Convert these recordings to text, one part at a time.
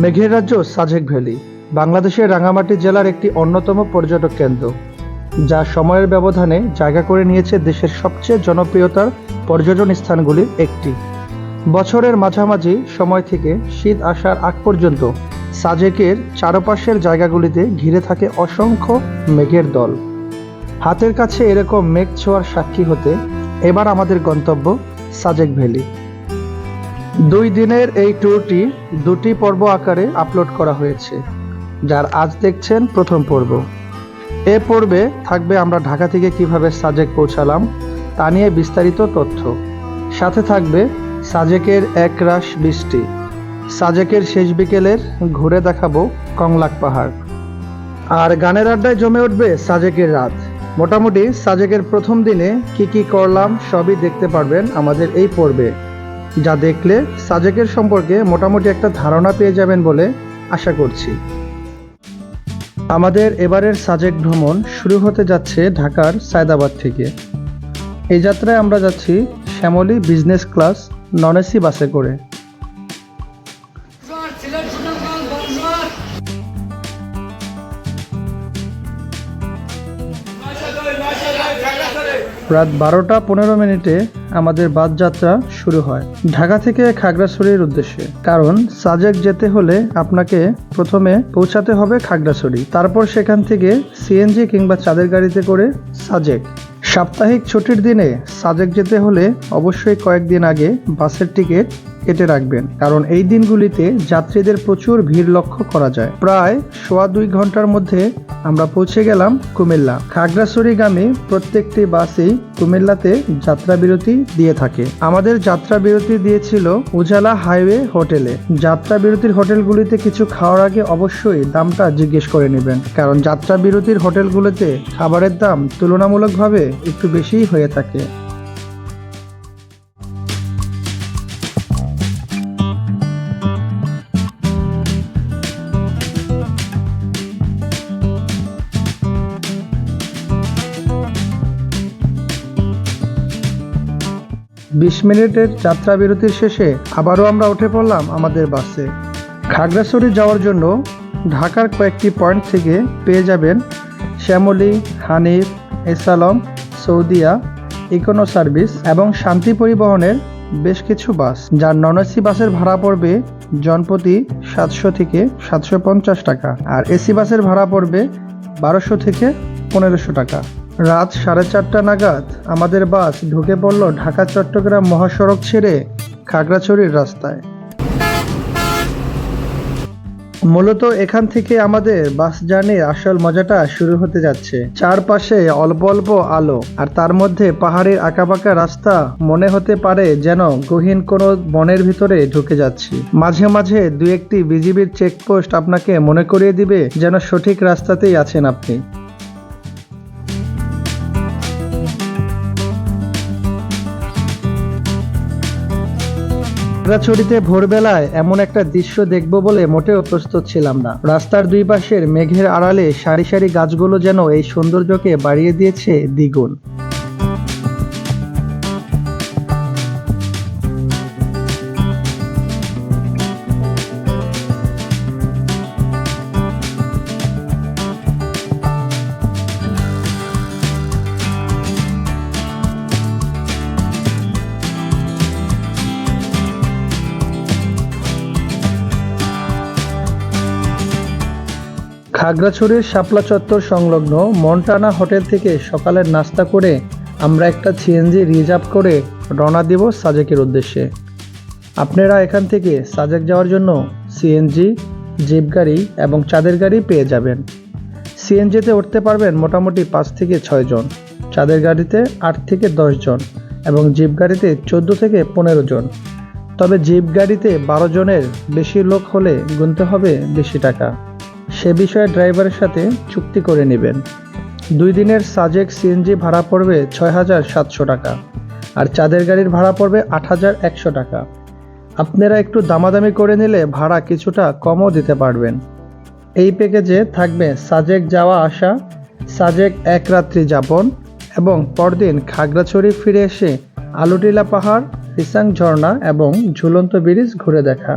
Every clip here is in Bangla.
মেঘের রাজ্য সাজেক ভ্যালি, বাংলাদেশের রাঙামাটি জেলার একটি অন্যতম পর্যটক কেন্দ্র, যা সময়ের ব্যবধানে জায়গা করে নিয়েছে দেশের সবচেয়ে জনপ্রিয়তার পর্যটন স্থানগুলির একটি। বছরের মাঝামাঝি সময় থেকে শীত আসার আগ পর্যন্ত সাজেকের চারপাশের জায়গাগুলিতে ঘিরে থাকে অসংখ্য মেঘের দল। হাতের কাছে এরকম মেঘ ছোঁয়ার সাক্ষী হতে এবার আমাদের গন্তব্য সাজেক ভ্যালি। দুই দিনের এই ট্যুরটি দুটি পর্ব আকারে আপলোড করা হয়েছে, যার আজ দেখছেন প্রথম পর্ব। এ পর্বে থাকবে আমরা ঢাকা থেকে কীভাবে সাজেক পৌঁছালাম তা নিয়ে বিস্তারিত তথ্য। সাথে থাকবে সাজেকের এক একরাশ বৃষ্টি। সাজেকের শেষ বিকেলের ঘুরে দেখাবো কংলাক পাহাড়। আর গানের আড্ডায় জমে উঠবে সাজেকের রাত। মোটামুটি সাজেকের প্রথম দিনে কি কি করলাম সবই দেখতে পারবেন আমাদের এই পর্বে। যা দেখলে সাজেকের সম্পর্কে মোটামুটি একটা ধারণা পেয়ে যাবেন বলে আশা করছি। আমাদের এবারের সাজেক ভ্রমণ শুরু হতে যাচ্ছে ঢাকার সায়দাবাদ থেকে। এই যাত্রায় আমরা যাচ্ছি Shyamoli business class non AC বাসে করে। রাত বারোটা পনেরো মিনিটে আমাদের বাস যাত্রা শুরু হয়। ঢাকা থেকে খাগড়াছড়ির উদ্দেশ্যে। কারণ সাজেক যেতে হলে আপনাকে প্রথমে পৌঁছাতে হবে খাগড়াছড়ি। তারপর সেখান থেকে সিএনজি কিংবা চাঁদের গাড়িতে করে সাজেক। সাপ্তাহিক ছুটির দিনে সাজেক যেতে হলে অবশ্যই কয়েকদিন আগে বাসের টিকিট কেটে রাখবেন, কারণ এই দিনগুলিতে যাত্রীদের প্রচুর ভিড় লক্ষ্য করা যায়। প্রায় সোয়া দুই ঘণ্টার মধ্যে আমরা পৌঁছে গেলাম কুমিল্লা। খাগড়াছড়িগামী প্রত্যেকটি বাসই কুমিল্লাতে যাত্রা বিরতি দিয়ে থাকে। আমাদের যাত্রা বিরতি দিয়েছিল উজালা হাইওয়ে হোটেলে। যাত্রা বিরতির হোটেলগুলিতে কিছু খাওয়ার আগে অবশ্যই দামটা জিজ্ঞেস করে নেবেন, কারণ যাত্রা বিরতির হোটেলগুলোতে খাবারের দাম তুলনামূলকভাবে একটু বেশিই হয়ে থাকে। বিশ মিনিটের যাত্রা বিরতির শেষে আবারও আমরা উঠে পড়লাম আমাদের বাসে। খাগড়াছড়ি যাওয়ার জন্য ঢাকার কয়েকটি পয়েন্ট থেকে পেয়ে যাবেন শ্যামলী, হানিফ, এসালম, সৌদিয়া ইকোনো সার্ভিস এবং শান্তি পরিবহনের বেশ কিছু বাস। যার নন এসি বাসের ভাড়া পড়বে জনপ্রতি সাতশো থেকে সাতশো পঞ্চাশ টাকা, আর এসি বাসের ভাড়া পড়বে বারোশো থেকে পনেরোশো টাকা। রাত সাড়ে চারটা নাগাদ আমাদের বাস ঢুকে পড়ল ঢাকা, চট্টগ্রাম মহাসড়ক ছেড়ে খাগড়াছড়ির রাস্তায়। মূলত এখান থেকে আমাদের বাস জার্নির আসল মজাটা শুরু হতে যাচ্ছে। চারপাশে অল্প অল্প আলো, আর তার মধ্যে পাহাড়ের আঁকাবাঁকা রাস্তা মনে হতে পারে যেন গহীন কোনো বনের ভিতরে ঢুকে যাচ্ছি। মাঝে মাঝে দু একটি বিজিবির চেকপোস্ট আপনাকে মনে করিয়ে দিবে যেন সঠিক রাস্তাতেই আছেন আপনি। খাগড়াছড়িতে ভোরবেলায় এমন একটা দৃশ্য দেখব বলে মোটেও প্রস্তুত ছিলাম না। রাস্তার দুই পাশের মেঘের আড়ালে সারি সারি গাছগুলো যেন এই সৌন্দর্যকে বাড়িয়ে দিয়েছে দ্বিগুণ। খাগড়াছড়ির শাপলা চত্বর সংলগ্ন মন্টানা হোটেল থেকে সকালের নাস্তা করে আমরা একটা সিএনজি রিজার্ভ করে রওনা দিব সাজেকের উদ্দেশ্যে। আপনারা এখান থেকে সাজেক যাওয়ার জন্য সিএনজি, জিপ গাড়ি এবং চাঁদের গাড়ি পেয়ে যাবেন। সিএনজিতে উঠতে পারবেন মোটামুটি পাঁচ থেকে ছয় জন, চাঁদের গাড়িতে আট থেকে দশ জন এবং জিপ গাড়িতে চোদ্দ থেকে পনেরো জন। তবে জিপ গাড়িতে বারো জনের বেশি লোক হলে গুনতে হবে বেশি টাকা। সে বিষয়ে ড্রাইভারের সাথে চুক্তি করে নেবেন। দুই দিনের সাজেক সিএনজি ভাড়া পড়বে ছয় হাজার সাতশো টাকা আর চাঁদের গাড়ির ভাড়া পড়বে আট হাজার একশো টাকা। আপনারা একটু দামাদামি করে নিলে ভাড়া কিছুটা কমও দিতে পারবেন। এই প্যাকেজে থাকবে সাজেক যাওয়া আসা, সাজেক এক রাত্রি যাপন এবং পরদিন খাগড়াছড়ি ফিরে এসে আলুটিলা পাহাড়, রিসাং ঝর্ণা এবং ঝুলন্ত ব্রিজ ঘুরে দেখা।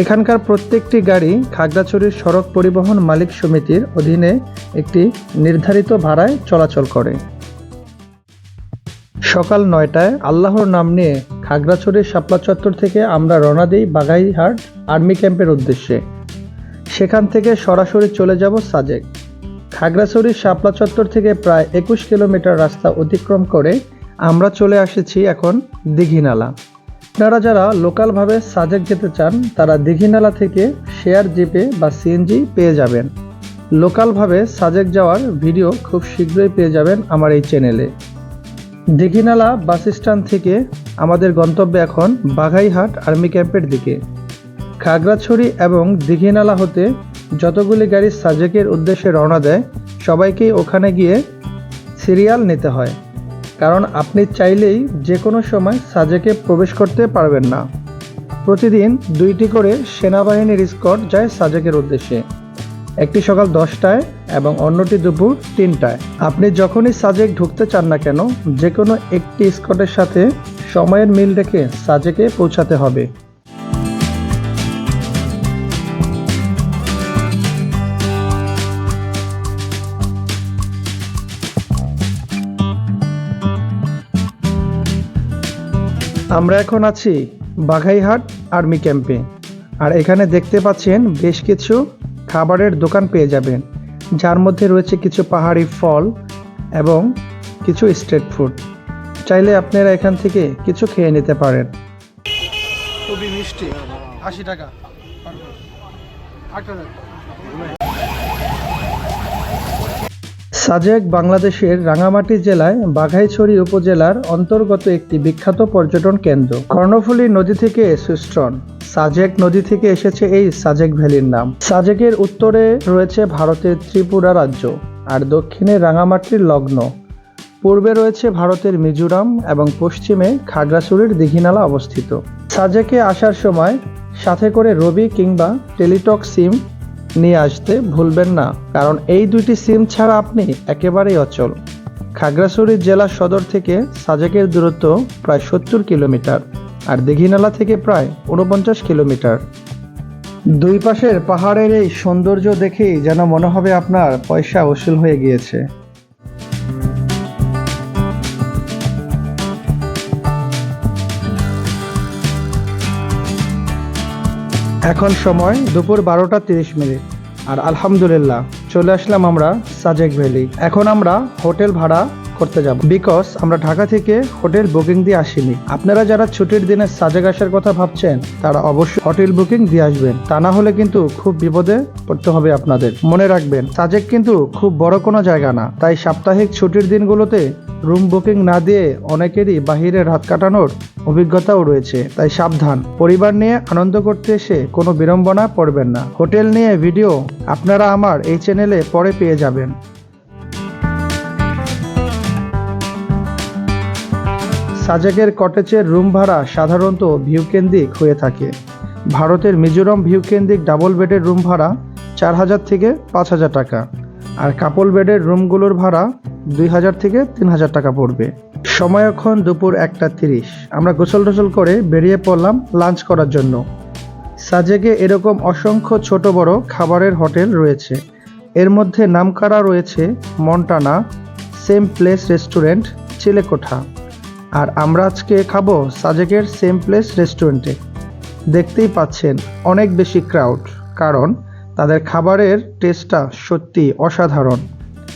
এখানকার প্রত্যেকটি গাড়ি খাগড়াছড়ির সড়ক পরিবহন মালিক সমিতির অধীনে একটি নির্ধারিত ভাড়ায় চলাচল করে। সকাল নয়টায় আল্লাহর নাম নিয়ে খাগড়াছড়ির শাপলা চত্বর থেকে আমরা রওনা দিই বাগাইহাট আর্মি ক্যাম্পের উদ্দেশ্যে। সেখান থেকে সরাসরি চলে যাব সাজেক। খাগড়াছড়ির শাপলা চত্বর থেকে প্রায় একুশ কিলোমিটার রাস্তা অতিক্রম করে আমরা চলে এসেছি এখন দিঘিনালা। আপনারা যারা লোকালভাবে সাজেক যেতে চান, তারা দিঘিনালা থেকে শেয়ার জিপে বা সিএনজি পেয়ে যাবেন। লোকালভাবে সাজেক যাওয়ার ভিডিও খুব শীঘ্রই পেয়ে যাবেন আমার এই চ্যানেলে। দিঘিনালা বাস স্ট্যান্ড থেকে আমাদের গন্তব্য এখন বাঘাইহাট আর্মি ক্যাম্পের দিকে। খাগড়াছড়ি এবং দিঘিনালা হতে যতগুলি গাড়ি সাজেকের উদ্দেশ্যে রওনা দেয়, সবাইকেই ওখানে গিয়ে সিরিয়াল নিতে হয়। কারণ আপনি চাইলেই যে কোনো সময় সাজেকে প্রবেশ করতে পারবেন না। প্রতিদিন দুইটি করে সেনাবাহিনীর স্কট যায় সাজেকের উদ্দেশ্যে। একটি সকাল দশটায় এবং অন্যটি দুপুর তিনটায়। আপনি যখনই সাজেক ঢুকতে চান না কেন যে কোনো একটি স্কটের সাথে সময়ের মিল রেখে সাজেকে পৌঁছাতে হবে। আমরা এখন আছি বাঘাইহাট আর্মি ক্যাম্পে। আর এখানে দেখতে পাচ্ছেন বেশ কিছু খাবারের দোকান পেয়ে যাবেন, যার মধ্যে রয়েছে কিছু পাহাড়ি ফল এবং কিছু স্ট্রিট ফুড। চাইলে আপনারা এখান থেকে কিছু খেয়ে নিতে পারেন। খুবই মিষ্টি। আশি টাকা। সাজেক বাংলাদেশের রাঙামাটি জেলায় বাঘাইছড়ি উপজেলার অন্তর্গত একটি বিখ্যাত পর্যটন কেন্দ্র। কর্ণফুলী নদী থেকে সুস্ট্রন সাজেক নদী থেকে এসেছে এই সাজেক ভ্যালির নাম। সাজেকের উত্তরে রয়েছে ভারতের ত্রিপুরা রাজ্য আর দক্ষিণে রাঙামাটির লগ্ন। পূর্বে রয়েছে ভারতের মিজোরাম এবং পশ্চিমে খাগড়াছড়ির দিঘিনালা অবস্থিত। সাজেকে আসার সময় সাথে করে রবি কিংবা টেলিটক সিম নিয়ে আসতে ভুলবেন না, কারণ এই দুইটি সিম ছাড়া আপনি একেবারেই অচল। খাগড়াছড়ি জেলা সদর থেকে সাজেকের দূরত্ব প্রায় সত্তর কিলোমিটার আর দীঘিনালা থেকে প্রায় উনপঞ্চাশ কিলোমিটার। দুই পাশের পাহাড়ের এই সৌন্দর্য দেখেই যেন মনে হবে আপনার পয়সা অসুল হয়ে গিয়েছে। এখন সময় দুপুর বারোটা তিরিশ মিনিট। আর আলহামদুলিল্লাহ, চলে আসলাম আমরা সাজেক ভ্যালি। এখন আমরা হোটেল ভাড়া করতে যাব। বিকজ আমরা ঢাকা থেকে হোটেল বুকিং দিয়ে আসিনি। আপনারা যারা ছুটির দিনে সাজেক আসার কথা ভাবছেন, তারা অবশ্যই হোটেল বুকিং দিয়ে আসবেন। তা না হলে কিন্তু খুব বিপদে পড়তে হবে আপনাদের। মনে রাখবেন, সাজেক কিন্তু খুব বড় কোনো জায়গা না। তাই সাপ্তাহিক ছুটির দিনগুলোতে রুম বুকিং না দিয়ে অনেকেরই বাহিরে রাত কাটানোর অভিজ্ঞতাও রয়েছে। তাই সাবধান। পরিবার নিয়ে আনন্দ করতে এসে কোনো বিড়ম্বনা পড়বেন না। হোটেল নিয়ে ভিডিও আপনারা আমার এই চ্যানেলে পরে পেয়ে যাবেন। সাজেকের কটেজের রুম ভাড়া সাধারণত ভিউকেন্দ্রিক হয়ে থাকে। ভারতের মিজোরাম ভিউকেন্দ্রিক ডাবল বেডের রুম ভাড়া চার হাজার থেকে পাঁচ হাজার টাকা, আর কাপল বেডের রুমগুলোর ভাড়া দুই হাজার থেকে তিন হাজার টাকা পড়বে। সময় এখন দুপুর একটা তিরিশ। আমরা গোসল টোসল করে বেরিয়ে পড়লাম লাঞ্চ করার জন্য। সাজেকে এরকম অসংখ্য ছোট বড় খাবারের হোটেল রয়েছে। এর মধ্যে নামকারা রয়েছে Montana, same place restaurant, Chilekotha. আর আমরা আজকে খাব সাজেকের সেম প্লেস রেস্টুরেন্টে দেখতেই পাচ্ছেন, অনেক বেশি ক্রাউড কারণ তাদের খাবারের টেস্টটা সত্যি অসাধারণ।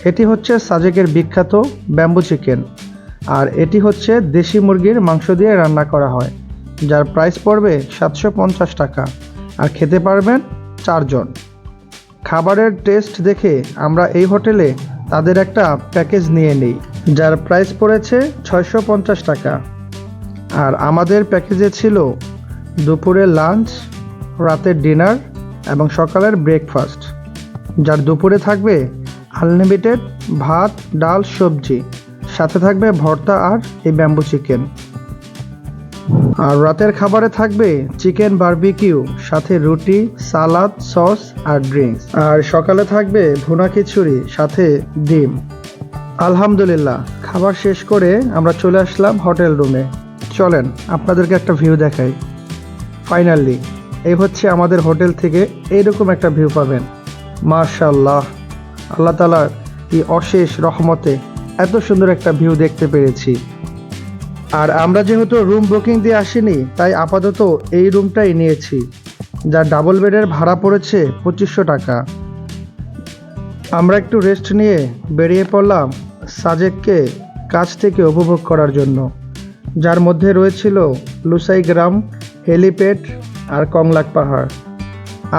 এটি হচ্ছে সাজেকের বিখ্যাত ব্যাম্বু চিকেন আর এটি হচ্ছে দেশি মুরগির মাংস দিয়ে রান্না করা হয়, যার প্রাইস পড়বে সাতশো পঞ্চাশ টাকা, আর খেতে পারবেন চারজন। খাবারের টেস্ট দেখে আমরা এই হোটেলে তাদের একটা প্যাকেজ নিয়ে নিই। যার প্রাইস পড়েছে ছয়শো পঞ্চাশ টাকা। আর আমাদের প্যাকেজে ছিল দুপুরে লাঞ্চ রাতের ডিনার এবং সকালের ব্রেকফাস্ট যার দুপুরে থাকবে আনলিমিটেড ভাত, ডাল, সবজি। সাথে থাকবে ভর্তা আর এই ব্যাম্বু চিকেন আর রাতের খাবারে থাকবে চিকেন বারবিকিউ সাথে রুটি সালাদ সস আর ড্রিঙ্কস আর সকালে থাকবে ভুনা খিচুড়ি, সাথে ডিম। আলহামদুলিল্লাহ, খাবার শেষ করে আমরা চলে আসলাম হোটেল রুমে। চলেন, আপনাদেরকে একটা ভিউ দেখাই। ফাইনালি এই হচ্ছে আমাদের হোটেল থেকে এইরকম একটা ভিউ পাবেন। মার্শাল্লাহ আল্লাহ তালার এই অশেষ রহমতে এত সুন্দর একটা ভিউ দেখতে পেরেছি। আর আমরা যেহেতু রুম বুকিং দিয়ে আসিনি, তাই আপাতত এই রুমটাই নিয়েছি যা ডাবল বেডের ভাড়া পড়েছে পঁচিশশো টাকা। আমরা একটু রেস্ট নিয়ে বেরিয়ে পড়লাম। সাজেককে কাছ থেকে উপভোগ করার জন্য, যার মধ্যে রয়েছিল লুসাই গ্রাম হেলিপ্যাড আর কংলাক পাহাড়।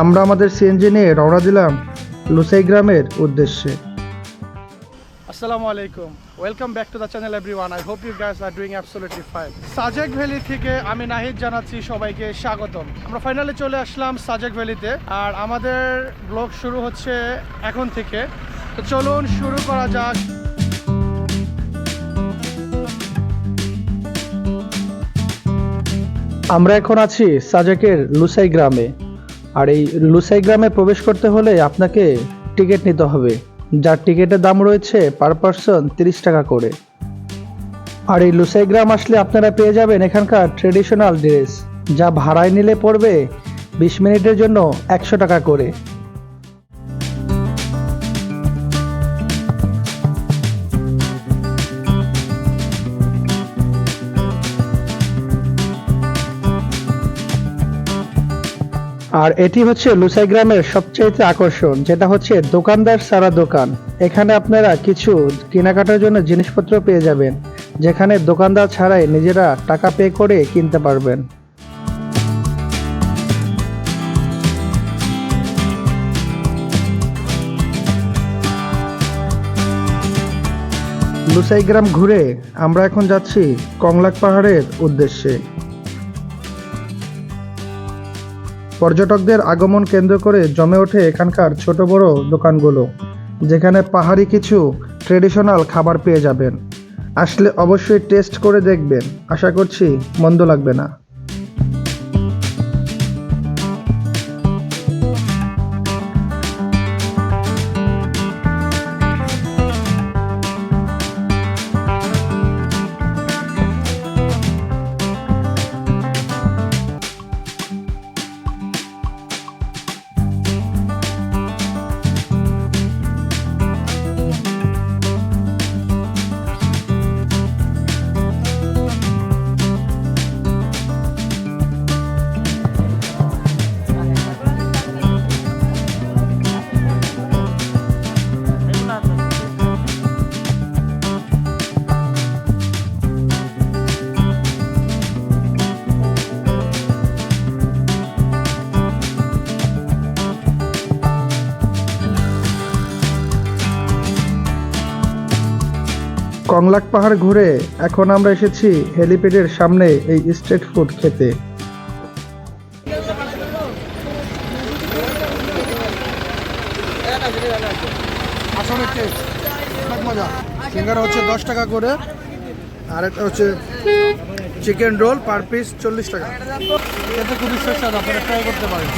আমরা আমাদের সিএনজি নিয়ে রওনা দিলাম লুসাই গ্রামের উদ্দেশ্যে। আসসালামু আলাইকুম। Welcome back to the channel everyone I hope you guys are doing absolutely fine Sajek valley থেকে আমি নাহিদ জানাচ্ছি সবাইকে স্বাগতম। আমরা ফাইনালি চলে আসলাম সাজেক ভ্যালিতে, আর আমাদের ব্লগ শুরু হচ্ছে এখন থেকে। তো চলুন শুরু করা যাক। আমরা এখন আছি সাজেকের লুসাই গ্রামে। আর এই লুসাই গ্রামে প্রবেশ করতে হলে আপনাকে টিকিট নিতে হবে। যার টিকিটের দাম রয়েছে পার পারসন তিরিশ টাকা করে। আর এই লুসাই গ্রাম আসলে আপনারা পেয়ে যাবেন এখানকার ট্রেডিশনাল ড্রেস, যা ভাড়ায় নিলে পড়বে বিশ মিনিটের জন্য একশো টাকা করে। আর এটি হচ্ছে লুসাই গ্রামের সবচেয়ে আকর্ষণ, যেটা হচ্ছে দোকানদার সারা দোকান। এখানে আপনারা কিছু কেনাকাটার জন্য জিনিসপত্র পেয়ে যাবেন, যেখানে দোকানদার ছাড়াই নিজেরা টাকা পে করে কিনতে পারবেন। লুসাই গ্রাম ঘুরে আমরা এখন যাচ্ছি কংলাক পাহাড়ের উদ্দেশ্যে। পর্যটকদের আগমন কেন্দ্র করে জমে ওঠে এখানকার ছোট বড় দোকানগুলো, যেখানে পাহাড়ি কিছু ট্রেডিশনাল খাবার পেয়ে যাবেন। আসলে অবশ্যই টেস্ট করে দেখবেন। আশা করছি মন্দ লাগবে না। কংলাক পাহাড় ঘুরে এখন আমরা এসেছি হেলিপ্যাডের সামনে এই স্ট্রিট ফুড খেতে। অনেক মজা। সিঙ্গারা হচ্ছে দশ টাকা করে, আর একটা হচ্ছে চিকেন রোল পার পিস চল্লিশ টাকা। এতে খুবই সুস্বাদু, আপনারা ট্রাই করতে পারেন।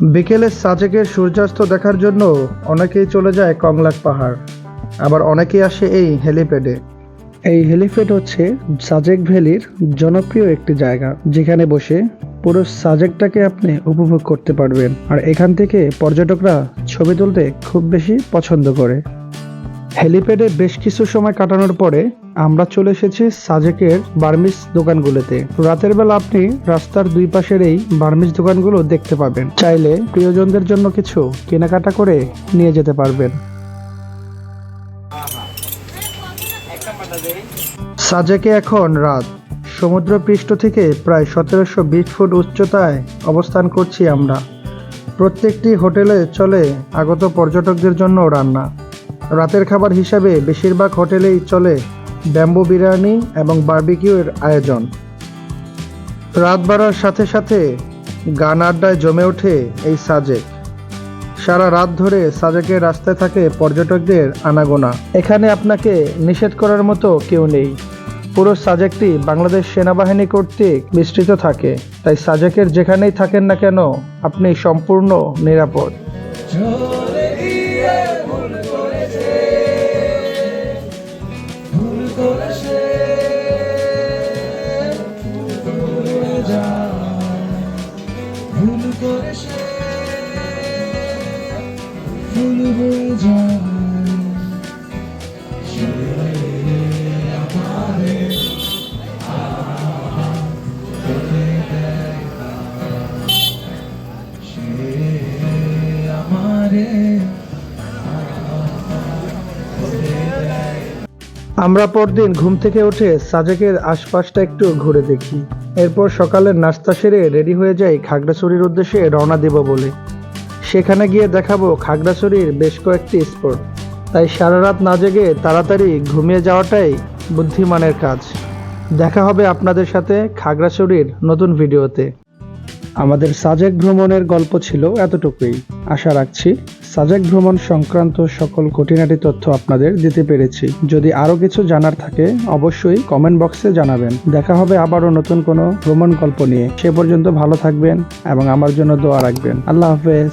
বিকেলে সাজেকের সূর্যাস্ত দেখার জন্য অনেকেই চলে যায় কংলাক পাহাড়। আবার অনেকেই আসে এই হেলিপ্যাডে। এই হেলিপ্যাড হচ্ছে সাজেক ভ্যালির জনপ্রিয় একটি জায়গা, যেখানে বসে পুরো সাজেকটাকে আপনি উপভোগ করতে পারবেন। আর এখান থেকে পর্যটকরা ছবি তুলতে খুব বেশি পছন্দ করে। হেলিপ্যাডে বেশ কিছু সময় কাটানোর পরে আমরা চলে এসেছি সাজেকের বার্মিস দোকানগুলোতে। রাতের বেলা আপনি রাস্তার দুই পাশের এই বার্মিস দোকানগুলো দেখতে পাবেন। চাইলে প্রিয়জনদের জন্য কিছু কেনাকাটা করে নিয়ে যেতে পারবেন। সাজেকে এখন রাত। সমুদ্র পৃষ্ঠ থেকে প্রায় সতেরোশো বিশ ফুট উচ্চতায় অবস্থান করছি আমরা। প্রত্যেকটি হোটেলে চলে আগত পর্যটকদের জন্য রান্না। রাতের খাবার হিসাবে বেশিরভাগ হোটেলেই চলে ব্যাম্বু বিরিয়ানি এবং বারবিকিউর আয়োজন। রাত বাড়ার সাথে সাথে গান আড্ডায় জমে ওঠে এই সাজেক। সারা রাত ধরে সাজেকের রাস্তায় থাকে পর্যটকদের আনাগোনা। এখানে আপনাকে নিষেধ করার মতো কেউ নেই। পুরো সাজেকটি বাংলাদেশ সেনাবাহিনী কর্তৃক বিস্তৃত থাকে। তাই সাজেকের যেখানেই থাকেন না কেন, আপনি সম্পূর্ণ নিরাপদ। আমরা পরদিন ঘুম থেকে উঠে সাজেকের আশপাশটা একটু ঘুরে দেখি। এরপর সকালের নাস্তা সেরে রেডি হয়ে যাই খাগড়াছড়ির উদ্দেশ্যে রওনা দেব বলে। সেখানে গিয়ে দেখাবো খাগড়াছড়ির বেশ কয়েকটি স্পট। তাই সারা রাত না জেগে তাড়াতাড়ি ঘুমিয়ে যাওয়াটাই বুদ্ধিমানের কাজ। দেখা হবে আপনাদের সাথে খাগড়াছড়ির নতুন ভিডিওতে। আমাদের সাজেক ভ্রমণের গল্প ছিল এতটুকুই। আশা রাখছি সাজেক ভ্রমণ সংক্রান্ত সকল খুঁটিনাটি তথ্য আপনাদের দিতে পেরেছি। যদি আরও কিছু জানার থাকে, অবশ্যই কমেন্ট বক্সে জানাবেন। দেখা হবে আবারও নতুন কোনো ভ্রমণ গল্প নিয়ে। সে পর্যন্ত ভালো থাকবেন এবং আমার জন্য দোয়া রাখবেন। আল্লাহ হাফেজ।